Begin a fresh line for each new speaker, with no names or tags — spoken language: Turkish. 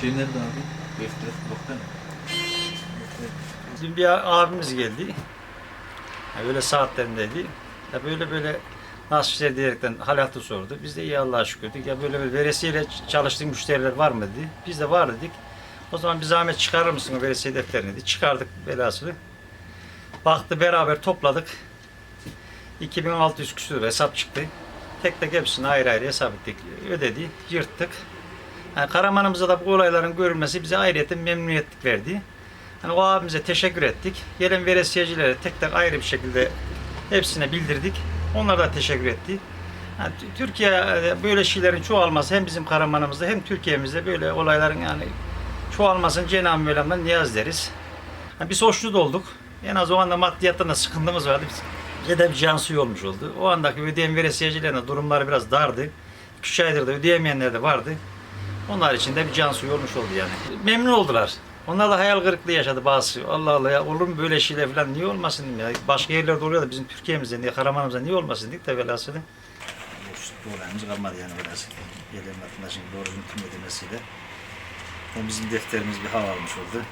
Şey nerede abi? Defter nokta ne?
Dün bir abimiz geldi. Ya böyle saatlerindeydi. Ya böyle böyle nasıl işler diyerekten hal hatır sordu. Biz de iyi Allah'a şükür dedik. Ya böyle böyle veresiyeyle çalıştığın müşteriler var mı dedi. Biz de var dedik. O zaman bir zahmet çıkarır mısın o veresiye defterini dedi. Çıkardık belasını. Baktı beraber topladık. 2600 küsur hesap çıktı. Tek tek hepsini ayrı ayrı hesap ettik. Ödedi, yırttık. Yani Karaman'ımıza da bu olayların görülmesi bize ayrıyeten memnuniyetlik verdi. Hani o abimize teşekkür ettik. Gelen veresiyecilere tek tek ayrı bir şekilde hepsine bildirdik. Onlar da teşekkür etti. Yani Tü- Türkiye'de böyle şeylerin çoğalması hem bizim Karaman'ımızda hem Türkiye'mizde böyle olayların yani çoğalmasını Cenab-ı Mevlam'dan niyaz deriz. Yani biz hoşnut olduk. En az o anda maddiyattan da sıkıntımız vardı. Biz- Bize bir can suyu olmuş oldu. O andaki ödeyen veresiyecilerin durumları biraz dardı. 3 aydır da ödeyemeyenler de vardı. Onlar için de bir can suyu olmuş oldu yani. Memnun oldular. Onlar da hayal kırıklığı yaşadı bazısı. Allah Allah ya olur mu böyle şeyler falan niye olmasın ya. Başka yerlerde oluyor da bizim Türkiye'mizde niye Karaman'ımızda niye olmasın dedik de velhasılı. Boşluk olayımız kalmadı yani velhasılı. Gelen vatandaşın doğru yönetim ödemesiyle. Bizim defterimiz bir hava almış oldu.